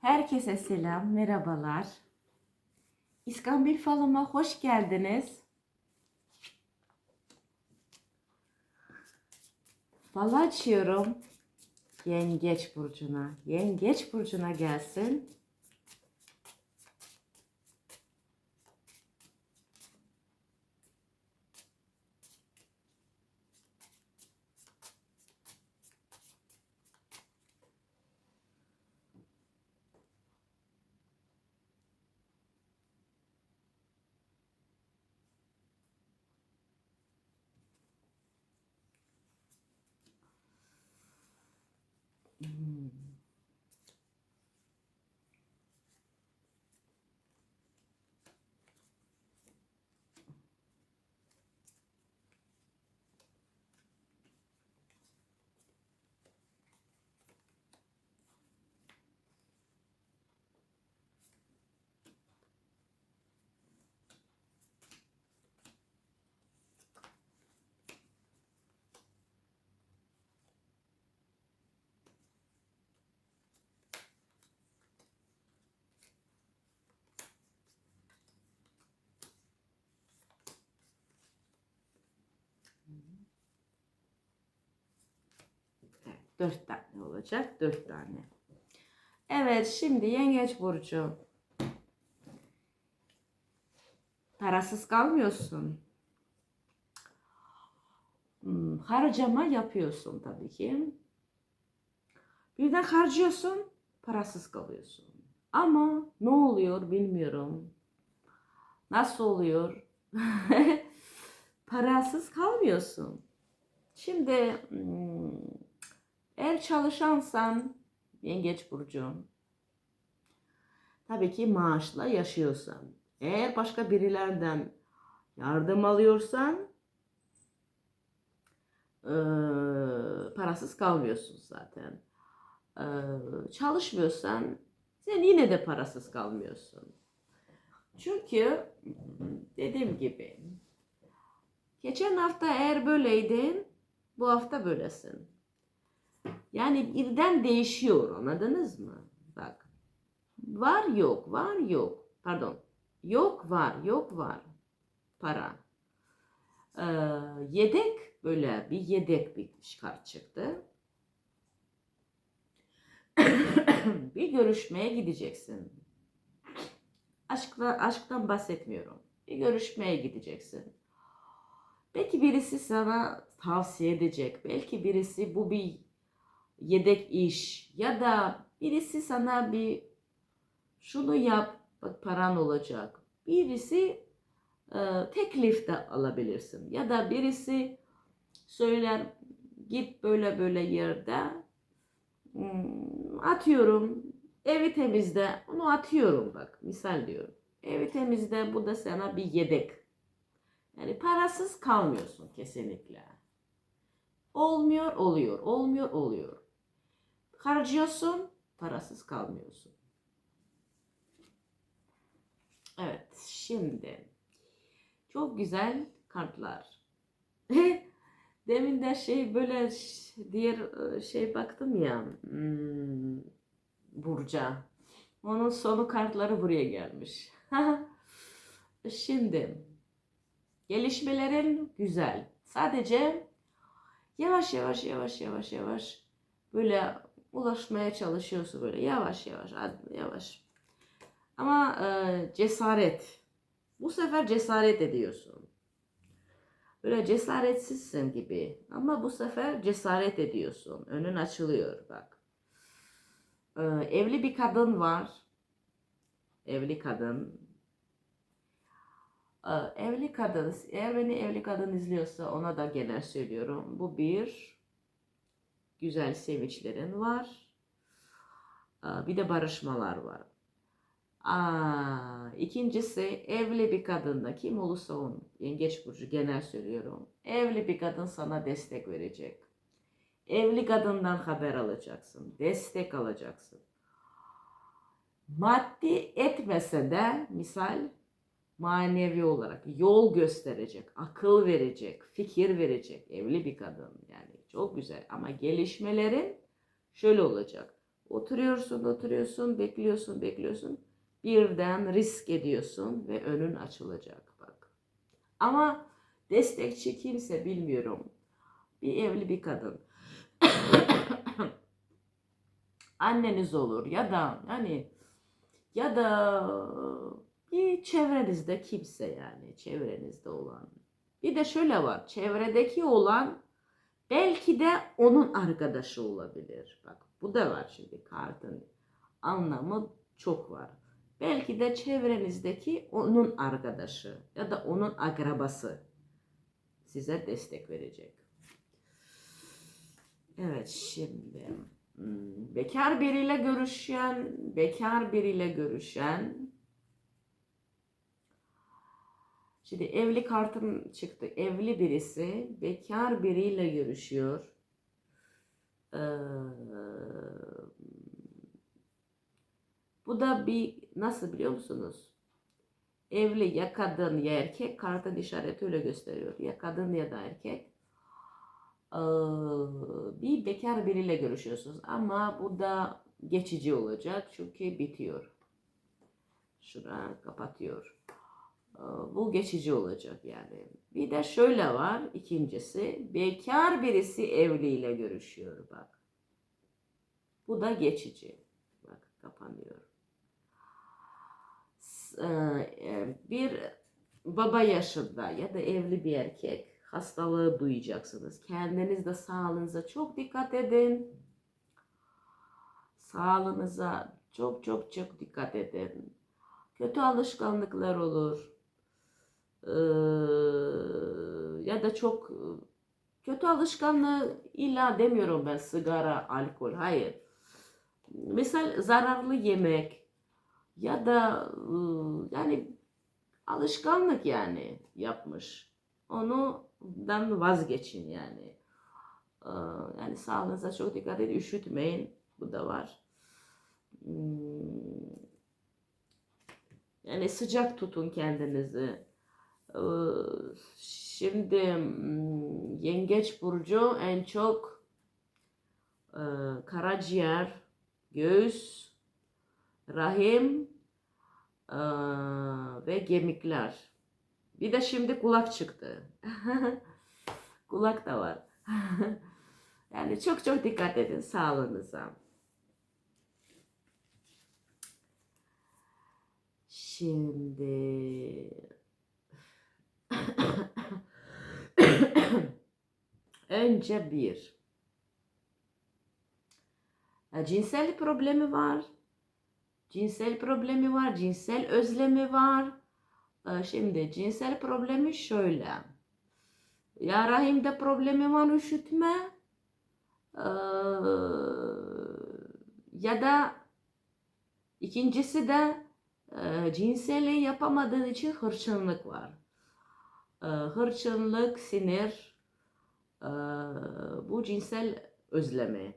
Herkese selam, merhabalar. İskambil falıma hoş geldiniz. Fal açıyorum. Yengeç burcuna. Yengeç burcuna gelsin. Evet, dört tane olacak. Dört tane. Evet şimdi yengeç burcu. Parasız kalmıyorsun. Hmm, harcama yapıyorsun tabii ki. Birden harcıyorsun, parasız kalıyorsun. Ama ne oluyor bilmiyorum. Nasıl oluyor? parasız kalmıyorsun. Şimdi hmm, eğer çalışansan yengeç burcu tabii ki maaşla yaşıyorsan eğer başka birilerden yardım alıyorsan eee, parasız kalmıyorsun zaten. Eee, çalışmıyorsan sen yine de parasız kalmıyorsun. Çünkü dediğim gibi geçen hafta eğer böyleydin bu hafta böylesin. Yani birden değişiyor anladınız mı? Bak. Var yok, var yok. Pardon. Yok var, yok var. Para. Ee, yedek böyle bir yedek bir kart çıktı. bir görüşmeye gideceksin. Aşkla, aşktan bahsetmiyorum. Bir görüşmeye gideceksin. Belki birisi sana tavsiye edecek. Belki birisi bu bir yedek iş ya da birisi sana bir şunu yap bak paran olacak. Birisi e, teklif de alabilirsin ya da birisi söyler git böyle böyle yerde Hmm, atıyorum evi temizle onu atıyorum bak misal diyorum evi temizle bu da sana bir yedek yani parasız kalmıyorsun kesinlikle. Olmuyor oluyor. Olmuyor oluyor. Harcıyorsun parasız kalmıyorsun. Evet şimdi. Çok güzel kartlar. Demin de şey böyle diğer e, şey baktım ya hmm, Burca. Onun sonu kartları buraya gelmiş. Şimdi gelişmelerin güzel. Sadece yavaş yavaş yavaş yavaş yavaş böyle ulaşmaya çalışıyorsun böyle yavaş yavaş yavaş. Ama e, cesaret. Bu sefer cesaret ediyorsun. Böyle cesaretsizsin gibi. Ama bu sefer cesaret ediyorsun. Önün açılıyor bak. Ee, evli bir kadın var. Evli kadın. Ee, evli kadın. Eğer beni evli kadın izliyorsa ona da genel söylüyorum. Bu bir. Güzel sevinçlerin var. Ee, bir de barışmalar var. Aa, ikincisi evli bir kadında kim olursa olsun yengeç burcu genel söylüyorum. Evli bir kadın sana destek verecek. Evli kadından haber alacaksın. Destek alacaksın. Maddi etmese de misal manevi olarak yol gösterecek, akıl verecek, fikir verecek evli bir kadın yani çok güzel ama gelişmelerin şöyle olacak. Oturuyorsun, oturuyorsun, bekliyorsun, bekliyorsun. Birden risk ediyorsun ve önün açılacak bak. Ama destekçi kimse bilmiyorum. Bir evli bir kadın. Anneniz olur ya da hani ya da bir çevrenizde kimse yani çevrenizde olan. Bir de şöyle var. Çevredeki olan belki de onun arkadaşı olabilir. Bak bu da var şimdi kartın anlamı çok var. Belki de çevrenizdeki onun arkadaşı ya da onun akrabası size destek verecek. Evet şimdi hmm, bekar biriyle görüşen, bekar biriyle görüşen Şimdi evli kartım çıktı. Evli birisi bekar biriyle görüşüyor. Ee, bu da bir nasıl biliyor musunuz? Evli ya kadın ya erkek kartın işareti öyle gösteriyor. Ya kadın ya da erkek. Ee, bir bekar biriyle görüşüyorsunuz ama bu da geçici olacak çünkü bitiyor. Şura kapatıyor. Ee, Bu geçici olacak yani. Bir de şöyle var ikincisi. Bekar birisi evliyle görüşüyor bak. Bu da geçici. Bak kapanıyor. S- e, Bir baba yaşında ya da evli bir erkek hastalığı duyacaksınız. Kendiniz de sağlığınıza çok dikkat edin. Sağlığınıza çok çok çok dikkat edin. Kötü alışkanlıklar olur. Ee, ya da çok kötü alışkanlığı illa demiyorum ben sigara, alkol. Hayır. Misal zararlı yemek ya da ıı, yani alışkanlık yani yapmış. Ondan vazgeçin yani. Ee, Yani sağlığınıza çok dikkat edin. Üşütmeyin. Bu da var. Hmm, Yani sıcak tutun kendinizi. Şimdi hmm, Yengeç Burcu en çok e, karaciğer, göğüs, rahim e, ve gemikler. Bir de şimdi kulak çıktı. kulak da var. yani çok çok dikkat edin sağlığınıza. Şimdi önce bir e, cinsel problemi var. Cinsel problemi var, cinsel özlemi var. E, Şimdi cinsel problemi şöyle. Ya rahimde problemi var üşütme. e, Ya da ikincisi de cinseli yapamadığın için hırçınlık var. E, Hırçınlık, sinir, e, bu cinsel özlemi.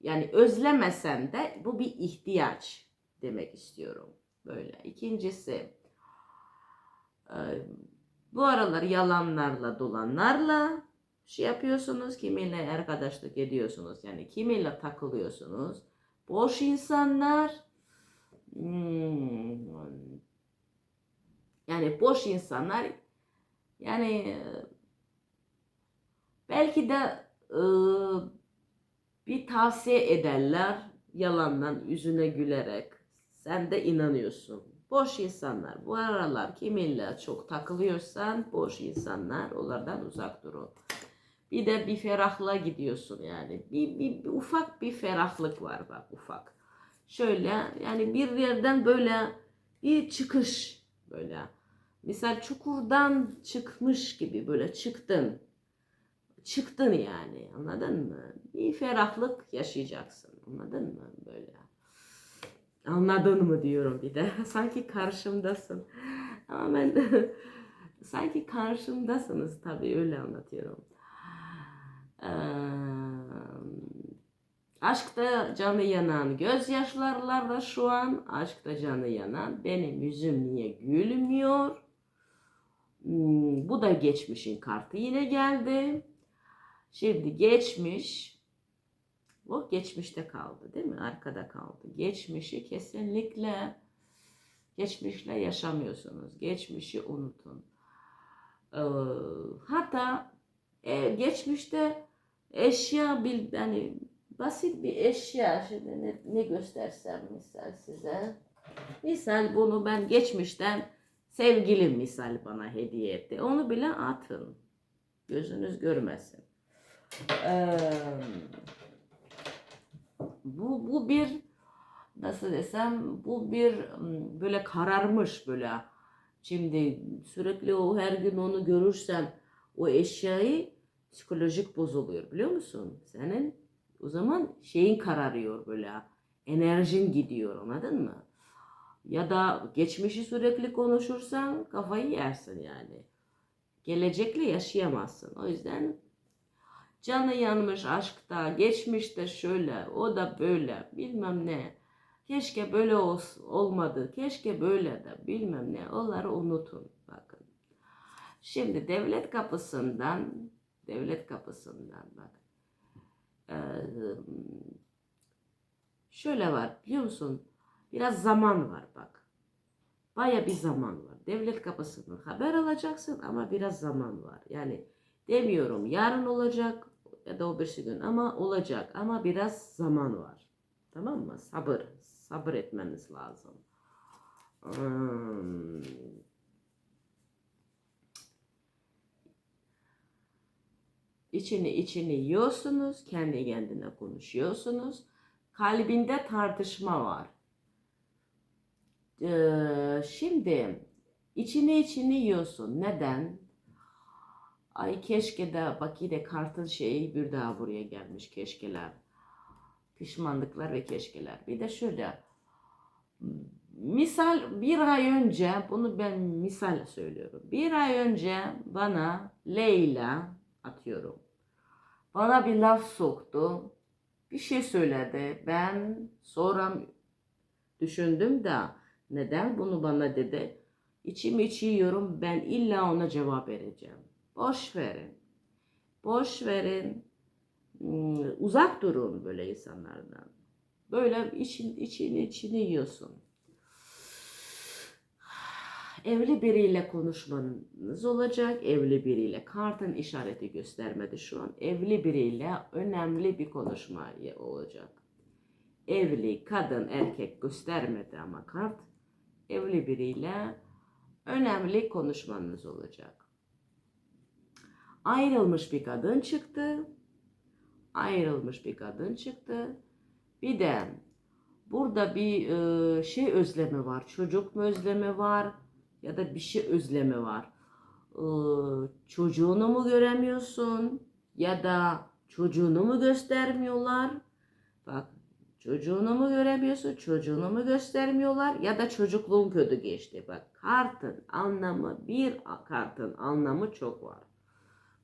Yani özlemesen de bu bir ihtiyaç demek istiyorum. Böyle. İkincisi e, bu aralar yalanlarla dolanlarla şey yapıyorsunuz. Kimiyle arkadaşlık ediyorsunuz. Yani kimiyle takılıyorsunuz. Boş insanlar hmm, yani boş insanlar yani e, belki de e, bir tavsiye ederler yalandan yüzüne gülerek sen de inanıyorsun. Boş insanlar bu aralar kiminle çok takılıyorsan boş insanlar onlardan uzak durun. Bir de bir ferahla gidiyorsun yani. Bir, bir, bir ufak bir ferahlık var bak ufak. Şöyle yani bir yerden böyle bir çıkış böyle. Misal çukurdan çıkmış gibi böyle çıktın. Çıktın yani anladın mı? Bir ferahlık yaşayacaksın anladın mı böyle. Anladın mı diyorum bir de. Sanki karşımdasın. Ama ben sanki karşımdasınız tabii öyle anlatıyorum. Ee, aşkta canı yanan gözyaşlarla şu an aşkta canı yanan benim yüzüm niye gülmüyor? Hmm, bu da geçmişin kartı yine geldi. Şimdi geçmiş O geçmişte kaldı değil mi? Arkada kaldı. Geçmişi kesinlikle geçmişle yaşamıyorsunuz. Geçmişi unutun. Ee, hatta e, geçmişte eşya bil yani basit bir eşya şimdi ne, ne göstersem misal size. Misal bunu ben geçmişten sevgilim misal bana hediye etti. Onu bile atın. Gözünüz görmesin. Bu, bu bir nasıl desem bu bir böyle kararmış böyle şimdi sürekli o her gün onu görürsen o eşyayı psikolojik bozuluyor biliyor musun? Senin o zaman şeyin kararıyor böyle enerjin gidiyor anladın mı? Ya da geçmişi sürekli konuşursan kafayı yersin yani. Gelecekle yaşayamazsın. O yüzden canı yanmış aşkta, geçmişte şöyle, o da böyle, bilmem ne. Keşke böyle ol- olmadı, keşke böyle de bilmem ne. Onları unutun bakın. Şimdi devlet kapısından, devlet kapısından bak. Ee, şöyle var biliyor musun? Biraz zaman var bak. Baya bir zaman var. Devlet kapısından haber alacaksın ama biraz zaman var. Yani demiyorum yarın olacak ya da o bir gün ama olacak ama biraz zaman var. Tamam mı? Sabır. Sabır etmeniz lazım. Hmm. İçini içini yiyorsunuz, kendi kendine konuşuyorsunuz. Kalbinde tartışma var. Şimdi içini içini yiyorsun. Neden? Ay keşke de bak yine kartın şeyi bir daha buraya gelmiş keşkeler. Pişmanlıklar ve keşkeler. Bir de şöyle. Misal bir ay önce bunu ben misal söylüyorum. Bir ay önce bana Leyla atıyorum. Bana bir laf soktu. Bir şey söyledi. Ben sonra düşündüm de neden bunu bana dedi. İçim içi yiyorum ben illa ona cevap vereceğim. Boş verin. Boş verin. Hmm, Uzak durun böyle insanlardan. Böyle için, içini içini yiyorsun. Evli biriyle konuşmanız olacak. Evli biriyle kartın işareti göstermedi şu an. Evli biriyle önemli bir konuşma olacak. Evli kadın erkek göstermedi ama kart evli biriyle önemli konuşmanız olacak. Ayrılmış bir kadın çıktı. Ayrılmış bir kadın çıktı. Bir de burada bir e, şey özlemi var. Çocuk mu özlemi var ya da bir şey özlemi var. E, çocuğunu mu göremiyorsun ya da çocuğunu mu göstermiyorlar? Çocuğunu mu göremiyorsun, çocuğunu mu göstermiyorlar ya da çocukluğun kötü geçti. Bak kartın anlamı bir kartın anlamı çok var.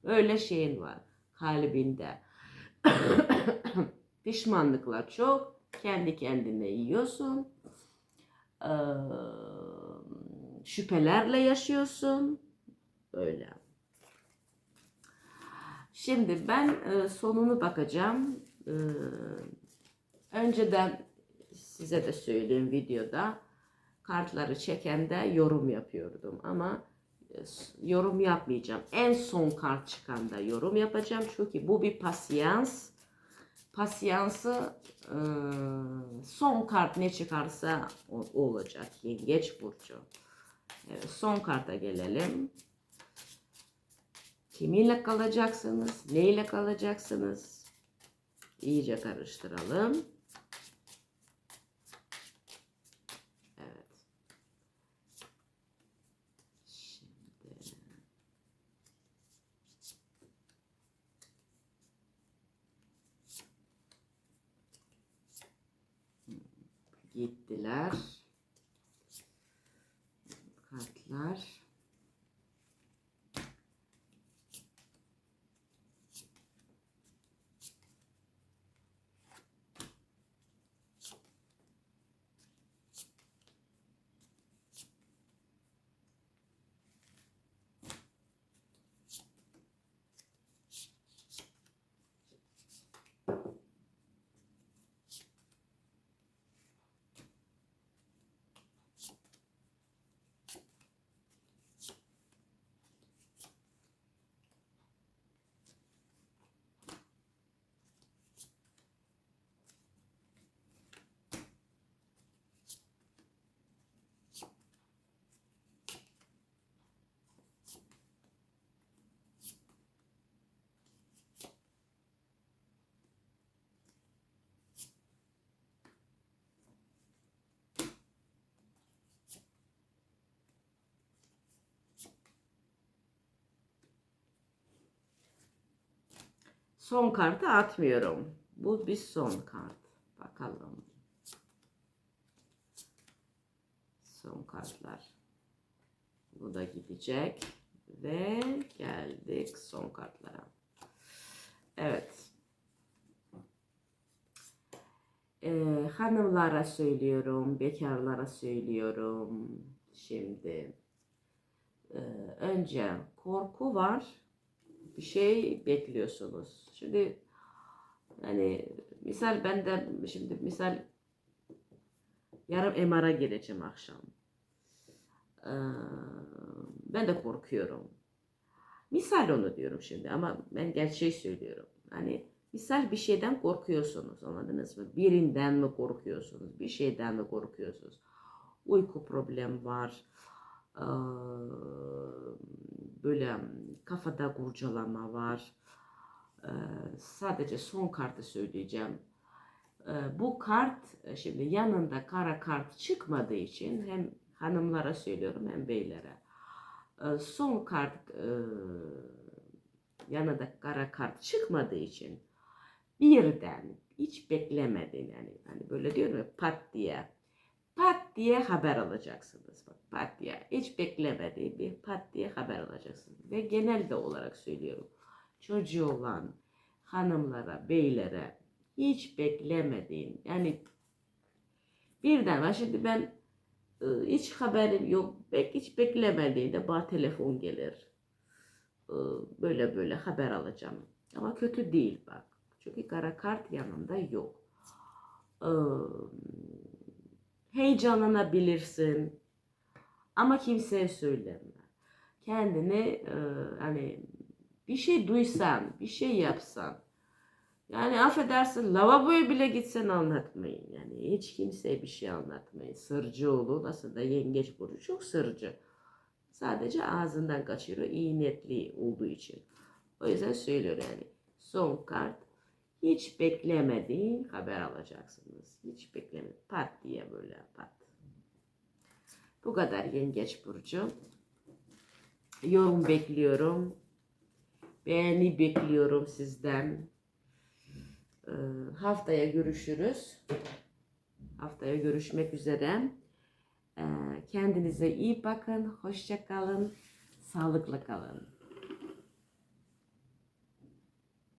Öyle şeyin var kalbinde. Pişmanlıklar çok. Kendi kendine yiyorsun. Ee, şüphelerle yaşıyorsun. Öyle. Şimdi ben e, sonunu bakacağım. Ee, önceden size de söyleyeyim videoda kartları çekende yorum yapıyordum ama yorum yapmayacağım. En son kart çıkanda yorum yapacağım. Çünkü bu bir pasyans. Pasyansı e, son kart ne çıkarsa o, olacak. Yengeç burcu. Evet, son karta gelelim. Kiminle kalacaksınız? Neyle kalacaksınız? İyice karıştıralım. Evet. Şimdi gittiler. Son kartı atmıyorum. Bu bir son kart. Bakalım. Son kartlar. Bu da gidecek. Ve geldik son kartlara. Evet. Ee, hanımlara söylüyorum, bekarlara söylüyorum. Şimdi ee, önce korku var. Bir şey bekliyorsunuz. Şimdi yani misal ben de şimdi misal yarım MR'a gireceğim akşam. Ee, ben de korkuyorum. Misal onu diyorum şimdi ama ben gerçeği söylüyorum. Hani misal bir şeyden korkuyorsunuz anladınız mı? Birinden mi korkuyorsunuz? Bir şeyden mi korkuyorsunuz? Uyku problem var. Böyle kafada kurcalama var. Sadece son kartı söyleyeceğim. Bu kart şimdi yanında kara kart çıkmadığı için hem hanımlara söylüyorum hem beylere. Son kart yanında kara kart çıkmadığı için birden hiç beklemedin yani hani böyle diyorum ya pat diye pat diye haber alacaksınız. Bak pat diye hiç beklemediği bir pat diye haber alacaksınız. Ve genelde olarak söylüyorum. Çocuğu olan hanımlara, beylere hiç beklemediğin yani birden var. Şimdi ben e, hiç haberim yok. Bek hiç beklemediğinde bana telefon gelir. Böyle böyle haber alacağım. Ama kötü değil bak. Çünkü kara kart yanımda yok. E, Heyecanlanabilirsin. Ama kimseye söyleme. Kendini e, hani bir şey duysan, bir şey yapsan. Yani affedersin lavaboya bile gitsen anlatmayın. Yani hiç kimseye bir şey anlatmayın. Sırcı olun. Aslında yengeç burcu çok sırcı. Sadece ağzından kaçırıyor iyi niyetli olduğu için. O yüzden söylüyor yani. Son kart hiç beklemediğin haber alacaksınız. Hiç beklemediğin pat diye böyle pat. Bu kadar yengeç burcu. Yorum bekliyorum. Beğeni bekliyorum sizden. Ee, haftaya görüşürüz. Haftaya görüşmek üzere. Ee, kendinize iyi bakın. Hoşça kalın. Sağlıklı kalın.